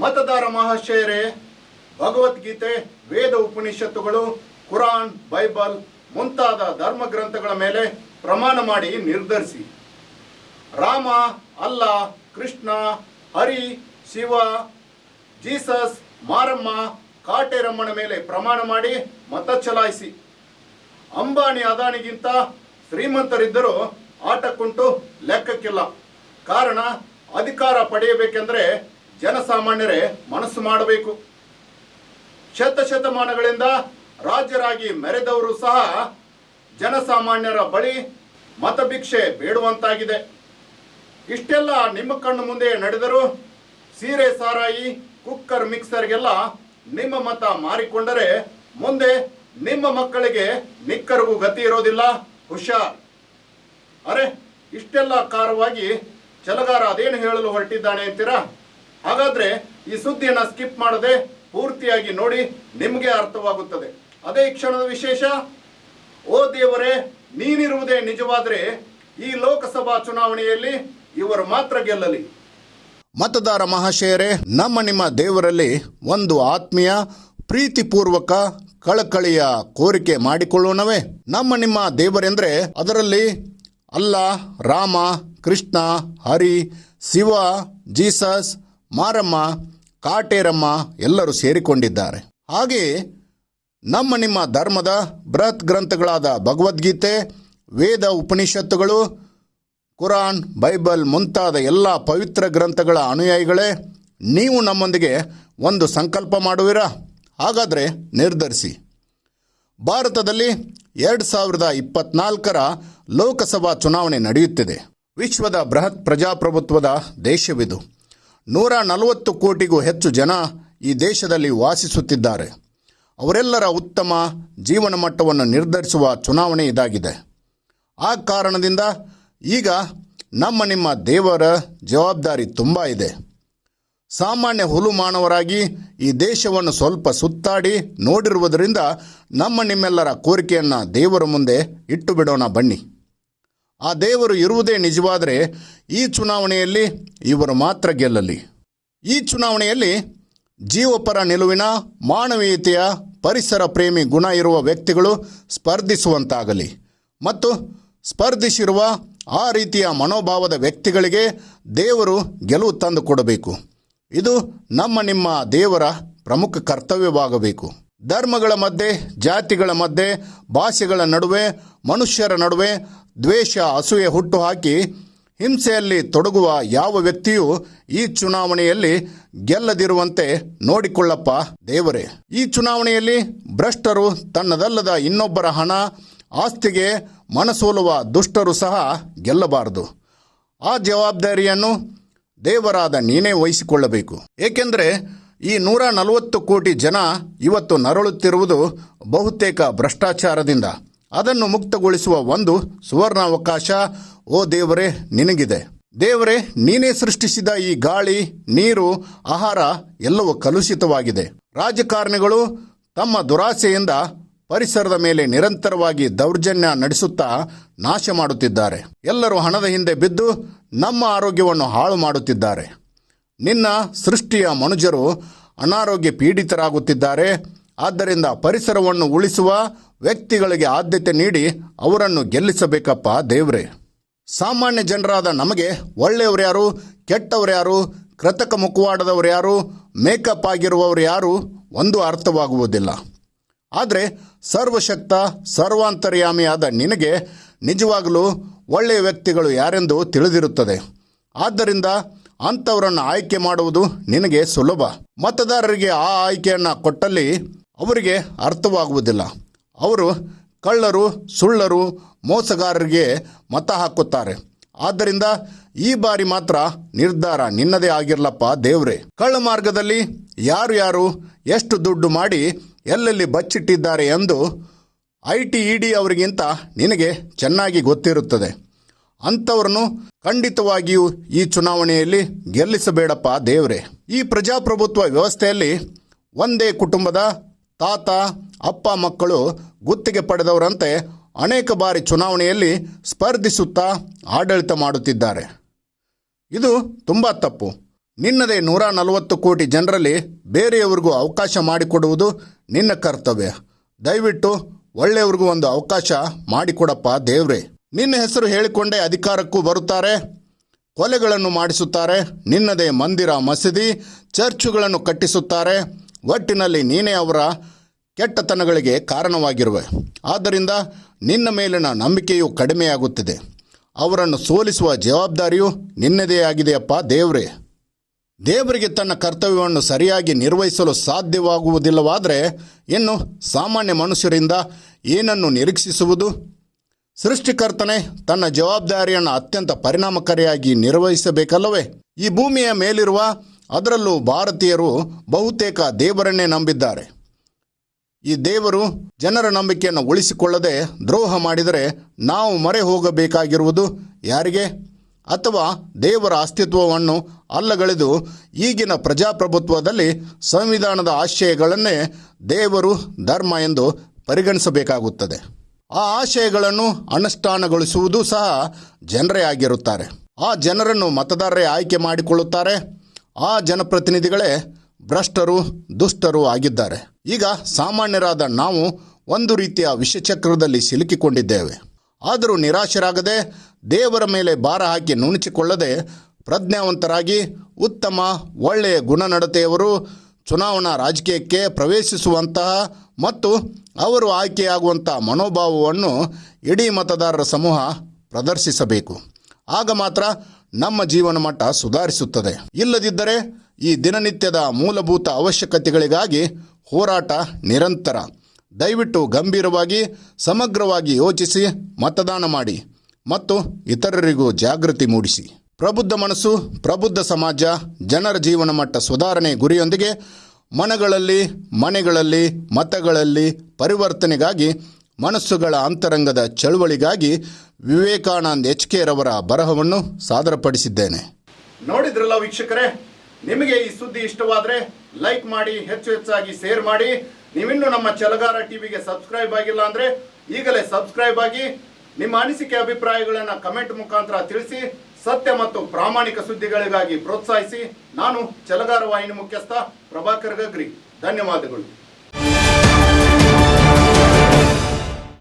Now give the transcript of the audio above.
ಮತದಾರ ಮಹಾಶಯರೇ, ಭಗವದ್ಗೀತೆ, ವೇದ ಉಪನಿಷತ್ತುಗಳು, ಕುರಾನ್, ಬೈಬಲ್ ಮುಂತಾದ ಧರ್ಮ ಗ್ರಂಥಗಳ ಮೇಲೆ ಪ್ರಮಾಣ ಮಾಡಿ ನಿರ್ಧರಿಸಿ. ರಾಮ, ಅಲ್ಲ, ಕೃಷ್ಣ, ಹರಿ, ಶಿವ, ಜೀಸಸ್, ಮಾರಮ್ಮ, ಕಾಟೆರಮ್ಮನ ಮೇಲೆ ಪ್ರಮಾಣ ಮಾಡಿ ಮತ ಚಲಾಯಿಸಿ. ಅಂಬಾನಿ ಅದಾನಿಗಿಂತ ಶ್ರೀಮಂತರಿದ್ದರೂ ಆಟಕ್ಕುಂಟು ಲೆಕ್ಕಕ್ಕಿಲ್ಲ. ಕಾರಣ, ಅಧಿಕಾರ ಪಡೆಯಬೇಕೆಂದರೆ ಜನಸಾಮಾನ್ಯರೇ, ಮನಸ್ಸು ಮಾಡಬೇಕು. ಶತಶತಮಾನಗಳಿಂದ ರಾಜ್ಯರಾಗಿ ಮೆರೆದವರು ಸಹ ಜನಸಾಮಾನ್ಯರ ಬಳಿ ಮತಭಿಕ್ಷೆ ಬೇಡುವಂತಾಗಿದೆ. ಇಷ್ಟೆಲ್ಲ ನಿಮ್ಮ ಕಣ್ಣು ಮುಂದೆ ನಡೆದರೂ ಸೀರೆ ಸಾರಾಯಿ, ಕುಕ್ಕರ್ ಮಿಕ್ಸರ್ಗೆಲ್ಲ ನಿಮ್ಮ ಮತ ಮಾರಿಕೊಂಡರೆ ಮುಂದೆ ನಿಮ್ಮ ಮಕ್ಕಳಿಗೆ ನಿಕ್ಕರಿಗೂ ಗತಿ ಇರೋದಿಲ್ಲ. ಹುಷಾರ್. ಅರೆ, ಇಷ್ಟೆಲ್ಲ ಕಾರವಾಗಿ ಚಲಗಾರ ಅದೇನು ಹೇಳಲು ಹೊರಟಿದ್ದಾನೆ ಅಂತೀರಾ? ಹಾಗಾದ್ರೆ ಈ ಸುದ್ದಿಯನ್ನ ಸ್ಕಿಪ್ ಮಾಡದೆ ಪೂರ್ತಿಯಾಗಿ ನೋಡಿ ನಿಮಗೆ ಅರ್ಥವಾಗುತ್ತದೆ. ಅದೇ ಈ ಕ್ಷಣದ ವಿಶೇಷ, ಓ ದೇವರೇ, ನೀನಿರುವುದೇ ನಿಜವಾದರೆ ಈ ಲೋಕಸಭಾ ಚುನಾವಣೆಯಲ್ಲಿ ಇವರು ಮಾತ್ರ ಗೆಲ್ಲಲಿ. ಮತದಾರ ಮಹಾಶಯರೇ, ನಮ್ಮ ನಿಮ್ಮ ದೇವರಲ್ಲಿ ಒಂದು ಆತ್ಮೀಯ, ಪ್ರೀತಿಪೂರ್ವಕ, ಕಳಕಳಿಯ ಕೋರಿಕೆ ಮಾಡಿಕೊಳ್ಳೋಣವೇ ನಮ್ಮ ನಿಮ್ಮ ದೇವರೆಂದ್ರೆ ಅದರಲ್ಲಿ ಅಲ್ಲ, ರಾಮ, ಕೃಷ್ಣ, ಹರಿ, ಶಿವ, ಜೀಸಸ್ ಮಾರಮ್ಮ, ಕಾಟೇರಮ್ಮ ಎಲ್ಲರೂ ಸೇರಿಕೊಂಡಿದ್ದಾರೆ. ಹಾಗೆಯೇ ನಮ್ಮ ನಿಮ್ಮ ಧರ್ಮದ ಬೃಹತ್ ಗ್ರಂಥಗಳಾದ ಭಗವದ್ಗೀತೆ, ವೇದ ಉಪನಿಷತ್ತುಗಳು, ಕುರಾನ್, ಬೈಬಲ್ ಮುಂತಾದ ಎಲ್ಲ ಪವಿತ್ರ ಗ್ರಂಥಗಳ ಅನುಯಾಯಿಗಳೇ ನೀವು ನಮ್ಮೊಂದಿಗೆ ಒಂದು ಸಂಕಲ್ಪ ಮಾಡುವಿರಾ? ಹಾಗಾದರೆ ನಿರ್ಧರಿಸಿ. ಭಾರತದಲ್ಲಿ ಎರಡು ಸಾವಿರದ ಇಪ್ಪತ್ನಾಲ್ಕರ ಲೋಕಸಭಾ ಚುನಾವಣೆ ನಡೆಯುತ್ತಿದೆ. ವಿಶ್ವದ ಬೃಹತ್ ಪ್ರಜಾಪ್ರಭುತ್ವದ ದೇಶವಿದು. ನೂರ ನಲವತ್ತು ಕೋಟಿಗೂ ಹೆಚ್ಚು ಜನ ಈ ದೇಶದಲ್ಲಿ ವಾಸಿಸುತ್ತಿದ್ದಾರೆ. ಅವರೆಲ್ಲರ ಉತ್ತಮ ಜೀವನ ಮಟ್ಟವನ್ನು ನಿರ್ಧರಿಸುವ ಚುನಾವಣೆ ಇದಾಗಿದೆ. ಆ ಕಾರಣದಿಂದ ಈಗ ನಮ್ಮ ನಿಮ್ಮ ದೇವರ ಜವಾಬ್ದಾರಿ ತುಂಬ ಇದೆ. ಸಾಮಾನ್ಯ ಹುಲು ಮಾನವರಾಗಿ ಈ ದೇಶವನ್ನು ಸ್ವಲ್ಪ ಸುತ್ತಾಡಿ ನೋಡಿರುವುದರಿಂದ ನಮ್ಮ ನಿಮ್ಮೆಲ್ಲರ ಕೋರಿಕೆಯನ್ನು ದೇವರ ಮುಂದೆ ಇಟ್ಟು ಬಿಡೋಣ ಬನ್ನಿ. ಆ ದೇವರು ಇರುವುದೇ ನಿಜವಾದರೆ ಈ ಚುನಾವಣೆಯಲ್ಲಿ ಇವರು ಮಾತ್ರ ಗೆಲ್ಲಲಿ. ಈ ಚುನಾವಣೆಯಲ್ಲಿ ಜೀವಪರ ನಿಲುವಿನ, ಮಾನವೀಯತೆಯ, ಪರಿಸರ ಪ್ರೇಮಿ ಗುಣ ಇರುವ ವ್ಯಕ್ತಿಗಳು ಸ್ಪರ್ಧಿಸುವಂತಾಗಲಿ. ಮತ್ತು ಸ್ಪರ್ಧಿಸಿರುವ ಆ ರೀತಿಯ ಮನೋಭಾವದ ವ್ಯಕ್ತಿಗಳಿಗೆ ದೇವರು ಗೆಲುವು ತಂದು ಕೊಡಬೇಕು ಇದು ನಮ್ಮ ನಿಮ್ಮ ದೇವರ ಪ್ರಮುಖ ಕರ್ತವ್ಯವಾಗಬೇಕು. ಧರ್ಮಗಳ ಮಧ್ಯೆ, ಜಾತಿಗಳ ಮಧ್ಯೆ, ಭಾಷೆಗಳ ನಡುವೆ, ಮನುಷ್ಯರ ನಡುವೆ ದ್ವೇಷ, ಅಸೂಯೆ ಹುಟ್ಟುಹಾಕಿ ಹಿಂಸೆಯಲ್ಲಿ ತೊಡಗುವ ಯಾವ ವ್ಯಕ್ತಿಯೂ ಈ ಚುನಾವಣೆಯಲ್ಲಿ ಗೆಲ್ಲದಿರುವಂತೆ ನೋಡಿಕೊಳ್ಳಪ್ಪ ದೇವರೇ. ಈ ಚುನಾವಣೆಯಲ್ಲಿ ಭ್ರಷ್ಟರು ತನ್ನದಲ್ಲದ ಇನ್ನೊಬ್ಬರ ಹಣ, ಆಸ್ತಿಗೆ ಮನಸೋಲುವ ದುಷ್ಟರು ಸಹ ಗೆಲ್ಲಬಾರದು. ಆ ಜವಾಬ್ದಾರಿಯನ್ನು ದೇವರಾದ ನೀನೇ ವಹಿಸಿಕೊಳ್ಳಬೇಕು. ಏಕೆಂದರೆ ಈ ನೂರ ನಲವತ್ತು ಕೋಟಿ ಜನ ಇವತ್ತು ನರಳುತ್ತಿರುವುದು ಬಹುತೇಕ ಭ್ರಷ್ಟಾಚಾರದಿಂದ. ಅದನ್ನು ಮುಕ್ತಗೊಳಿಸುವ ಒಂದು ಸುವರ್ಣಾವಕಾಶ, ಓ ದೇವರೇ, ನಿನಗಿದೆ. ದೇವರೇ, ನೀನೇ ಸೃಷ್ಟಿಸಿದ ಈ ಗಾಳಿ, ನೀರು, ಆಹಾರ ಎಲ್ಲವೂ ಕಲುಷಿತವಾಗಿದೆ. ರಾಜಕಾರಣಿಗಳು ತಮ್ಮ ದುರಾಸೆಯಿಂದ ಪರಿಸರದ ಮೇಲೆ ನಿರಂತರವಾಗಿ ದೌರ್ಜನ್ಯ ನಡೆಸುತ್ತಾ ನಾಶ ಮಾಡುತ್ತಿದ್ದಾರೆ. ಎಲ್ಲರೂ ಹಣದ ಹಿಂದೆ ಬಿದ್ದು ನಮ್ಮ ಆರೋಗ್ಯವನ್ನು ಹಾಳು ಮಾಡುತ್ತಿದ್ದಾರೆ. ನಿನ್ನ ಸೃಷ್ಟಿಯ ಮನುಜರು ಅನಾರೋಗ್ಯ ಪೀಡಿತರಾಗುತ್ತಿದ್ದಾರೆ. ಆದ್ದರಿಂದ ಪರಿಸರವನ್ನು ಉಳಿಸುವ ವ್ಯಕ್ತಿಗಳಿಗೆ ಆದ್ಯತೆ ನೀಡಿ ಅವರನ್ನು ಗೆಲ್ಲಿಸಬೇಕಪ್ಪ ದೇವ್ರೆ. ಸಾಮಾನ್ಯ ಜನರಾದ ನಮಗೆ ಒಳ್ಳೆಯವರು ಯಾರು, ಕೆಟ್ಟವರು ಯಾರು, ಕೃತಕ ಮುಖವಾಡದವರು ಯಾರು, ಮೇಕಪ್ ಆಗಿರುವವರು ಯಾರು ಒಂದು ಅರ್ಥವಾಗುವುದಿಲ್ಲ. ಆದರೆ ಸರ್ವಶಕ್ತ, ಸರ್ವಾಂತರ್ಯಾಮಿಯಾದ ನಿನಗೆ ನಿಜವಾಗಲೂ ಒಳ್ಳೆಯ ವ್ಯಕ್ತಿಗಳು ಯಾರೆಂದು ತಿಳಿದಿರುತ್ತದೆ. ಆದ್ದರಿಂದ ಅಂಥವರನ್ನು ಆಯ್ಕೆ ಮಾಡುವುದು ನಿನಗೆ ಸುಲಭ. ಮತದಾರರಿಗೆ ಆ ಆಯ್ಕೆಯನ್ನು ಕೊಟ್ಟಲ್ಲಿ ಅವರಿಗೆ ಅರ್ಥವಾಗುವುದಿಲ್ಲ. ಅವರು ಕಳ್ಳರು, ಸುಳ್ಳರು, ಮೋಸಗಾರರಿಗೆ ಮತ ಹಾಕುತ್ತಾರೆ. ಆದ್ದರಿಂದ ಈ ಬಾರಿ ಮಾತ್ರ ನಿರ್ಧಾರ ನಿನ್ನದೇ ಆಗಿರ್ಲಪ್ಪ ದೇವ್ರೆ. ಕಳ್ಳ ಮಾರ್ಗದಲ್ಲಿ ಯಾರು ಯಾರು ಎಷ್ಟು ದುಡ್ಡು ಮಾಡಿ ಎಲ್ಲೆಲ್ಲಿ ಬಚ್ಚಿಟ್ಟಿದ್ದಾರೆ ಎಂದು ಐ ಟಿ ಇ ಡಿ ಅವರಿಗಿಂತ ನಿನಗೆ ಚೆನ್ನಾಗಿ ಗೊತ್ತಿರುತ್ತದೆ. ಅಂಥವ್ರನ್ನು ಖಂಡಿತವಾಗಿಯೂ ಈ ಚುನಾವಣೆಯಲ್ಲಿ ಗೆಲ್ಲಿಸಬೇಡಪ್ಪ ದೇವ್ರೆ. ಈ ಪ್ರಜಾಪ್ರಭುತ್ವ ವ್ಯವಸ್ಥೆಯಲ್ಲಿ ಒಂದೇ ಕುಟುಂಬದ ತಾತ, ಅಪ್ಪ ಮಕ್ಕಳು ಗುತ್ತಿಗೆ ಪಡೆದವರಂತೆ ಅನೇಕ ಬಾರಿ ಚುನಾವಣೆಯಲ್ಲಿ ಸ್ಪರ್ಧಿಸುತ್ತಾ ಆಡಳಿತ ಮಾಡುತ್ತಿದ್ದಾರೆ. ಇದು ತುಂಬ ತಪ್ಪು. ನಿನ್ನದೇ ನೂರ ನಲವತ್ತು ಕೋಟಿ ಜನರಲ್ಲಿ ಬೇರೆಯವ್ರಿಗೂ ಅವಕಾಶ ಮಾಡಿಕೊಡುವುದು ನಿನ್ನ ಕರ್ತವ್ಯ. ದಯವಿಟ್ಟು ಒಳ್ಳೆಯವ್ರಿಗೂ ಒಂದು ಅವಕಾಶ ಮಾಡಿಕೊಡಪ್ಪ ದೇವ್ರೆ. ನಿನ್ನ ಹೆಸರು ಹೇಳಿಕೊಂಡೇ ಅಧಿಕಾರಕ್ಕೂ ಬರುತ್ತಾರೆ, ಕೊಲೆಗಳನ್ನು ಮಾಡಿಸುತ್ತಾರೆ, ನಿನ್ನದೇ ಮಂದಿರ, ಮಸೀದಿ, ಚರ್ಚುಗಳನ್ನು ಕಟ್ಟಿಸುತ್ತಾರೆ, ಒಟ್ಟಿನಲ್ಲಿ ನೀನೇ ಅವರ ಕೆಟ್ಟತನಗಳಿಗೆ ಕಾರಣವಾಗಿರುವೆ. ಆದ್ದರಿಂದ ನಿನ್ನ ಮೇಲಿನ ನಂಬಿಕೆಯು ಕಡಿಮೆಯಾಗುತ್ತಿದೆ. ಅವರನ್ನು ಸೋಲಿಸುವ ಜವಾಬ್ದಾರಿಯು ನಿನ್ನದೇ ಆಗಿದೆಯಪ್ಪ ದೇವರೇ. ದೇವರಿಗೆ ತನ್ನ ಕರ್ತವ್ಯವನ್ನು ಸರಿಯಾಗಿ ನಿರ್ವಹಿಸಲು ಸಾಧ್ಯವಾಗುವುದಿಲ್ಲವಾದರೆ ಇನ್ನು ಸಾಮಾನ್ಯ ಮನುಷ್ಯರಿಂದ ಏನನ್ನು ನಿರೀಕ್ಷಿಸುವುದು? ಸೃಷ್ಟಿಕರ್ತನೆ ತನ್ನ ಜವಾಬ್ದಾರಿಯನ್ನು ಅತ್ಯಂತ ಪರಿಣಾಮಕಾರಿಯಾಗಿ ನಿರ್ವಹಿಸಬೇಕಲ್ಲವೇ? ಈ ಭೂಮಿಯ ಮೇಲಿರುವ ಅದರಲ್ಲೂ ಭಾರತೀಯರು ಬಹುತೇಕ ದೇವರನ್ನೇ ನಂಬಿದ್ದಾರೆ. ಈ ದೇವರು ಜನರ ನಂಬಿಕೆಯನ್ನು ಉಳಿಸಿಕೊಳ್ಳದೆ ದ್ರೋಹ ಮಾಡಿದರೆ ನಾವು ಮೊರೆ ಹೋಗಬೇಕಾಗಿರುವುದು ಯಾರಿಗೆ? ಅಥವಾ ದೇವರ ಅಸ್ತಿತ್ವವನ್ನು ಅಲ್ಲಗಳೆದು ಈಗಿನ ಪ್ರಜಾಪ್ರಭುತ್ವದಲ್ಲಿ ಸಂವಿಧಾನದ ಆಶಯಗಳನ್ನೇ ದೇವರು ಧರ್ಮ ಎಂದು ಪರಿಗಣಿಸಬೇಕಾಗುತ್ತದೆ. ಆ ಆಶಯಗಳನ್ನು ಅನುಷ್ಠಾನಗೊಳಿಸುವುದು ಸಹ ಜನರೇ ಆಗಿರುತ್ತಾರೆ. ಆ ಜನರನ್ನು ಮತದಾರರೇ ಆಯ್ಕೆ ಮಾಡಿಕೊಳ್ಳುತ್ತಾರೆ. ಆ ಜನಪ್ರತಿನಿಧಿಗಳೇ ಭ್ರಷ್ಟರು, ದುಷ್ಟರು ಆಗಿದ್ದಾರೆ. ಈಗ ಸಾಮಾನ್ಯರಾದ ನಾವು ಒಂದು ರೀತಿಯ ವಿಷಚಕ್ರದಲ್ಲಿ ಸಿಲುಕಿಕೊಂಡಿದ್ದೇವೆ. ಆದರೂ ನಿರಾಶರಾಗದೆ ದೇವರ ಮೇಲೆ ಭಾರ ಹಾಕಿ ನುಣುಚಿಕೊಳ್ಳದೆ ಪ್ರಜ್ಞಾವಂತರಾಗಿ ಉತ್ತಮ, ಒಳ್ಳೆಯ ಗುಣನಡತೆಯವರು ಚುನಾವಣಾ ರಾಜಕೀಯಕ್ಕೆ ಪ್ರವೇಶಿಸುವಂತಹ ಮತ್ತು ಅವರು ಆಯ್ಕೆಯಾಗುವಂಥ ಮನೋಭಾವವನ್ನು ಇಡೀ ಮತದಾರರ ಸಮೂಹ ಪ್ರದರ್ಶಿಸಬೇಕು. ಆಗ ಮಾತ್ರ ನಮ್ಮ ಜೀವನ ಮಟ್ಟ ಸುಧಾರಿಸುತ್ತದೆ. ಇಲ್ಲದಿದ್ದರೆ ಈ ದಿನನಿತ್ಯದ ಮೂಲಭೂತ ಅವಶ್ಯಕತೆಗಳಿಗಾಗಿ ಹೋರಾಟ ನಿರಂತರ. ದಯವಿಟ್ಟು ಗಂಭೀರವಾಗಿ, ಸಮಗ್ರವಾಗಿ ಯೋಚಿಸಿ, ಮತದಾನ ಮಾಡಿ ಮತ್ತು ಇತರರಿಗೂ ಜಾಗೃತಿ ಮೂಡಿಸಿ. ಪ್ರಬುದ್ಧ ಮನಸ್ಸು, ಪ್ರಬುದ್ಧ ಸಮಾಜ, ಜನರ ಜೀವನ ಮಟ್ಟ ಸುಧಾರಣೆ ಗುರಿಯೊಂದಿಗೆ ಮನಗಳಲ್ಲಿ, ಮನೆಗಳಲ್ಲಿ, ಮತಗಳಲ್ಲಿ ಪರಿವರ್ತನೆಗಾಗಿ, ಮನಸ್ಸುಗಳ ಅಂತರಂಗದ ಚಳುವಳಿಗಾಗಿ ವಿವೇಕಾನಂದ್ ಎಚ್ ಕೆ ರವರ ಬರಹವನ್ನು ಸಾದರಪಡಿಸಿದ್ದೇನೆ. ನೋಡಿದ್ರಲ್ಲ ವೀಕ್ಷಕರೇ? ನಿಮಗೆ ಈ ಸುದ್ದಿ ಇಷ್ಟವಾದರೆ ಲೈಕ್ ಮಾಡಿ, ಹೆಚ್ಚು ಹೆಚ್ಚಾಗಿ ಶೇರ್ ಮಾಡಿ. ನೀವಿನ್ನೂ ನಮ್ಮ ಚಲಗಾರ ಟಿವಿಗೆ ಸಬ್ಸ್ಕ್ರೈಬ್ ಆಗಿಲ್ಲ ಅಂದರೆ ಈಗಲೇ ಸಬ್ಸ್ಕ್ರೈಬ್ ಆಗಿ ನಿಮ್ಮ ಅನಿಸಿಕೆ ಅಭಿಪ್ರಾಯಗಳನ್ನು ಕಮೆಂಟ್ ಮುಖಾಂತರ ತಿಳಿಸಿ. ಸತ್ಯ ಮತ್ತು ಪ್ರಾಮಾಣಿಕ ಸುದ್ದಿಗಳಿಗಾಗಿ ಪ್ರೋತ್ಸಾಹಿಸಿ ನಾನು ಚಲಗಾರ ವಾಹಿನಿ ಮುಖ್ಯಸ್ಥ ಪ್ರಭಾಕರ್ ಗಗ್ರಿ. ಧನ್ಯವಾದಗಳು.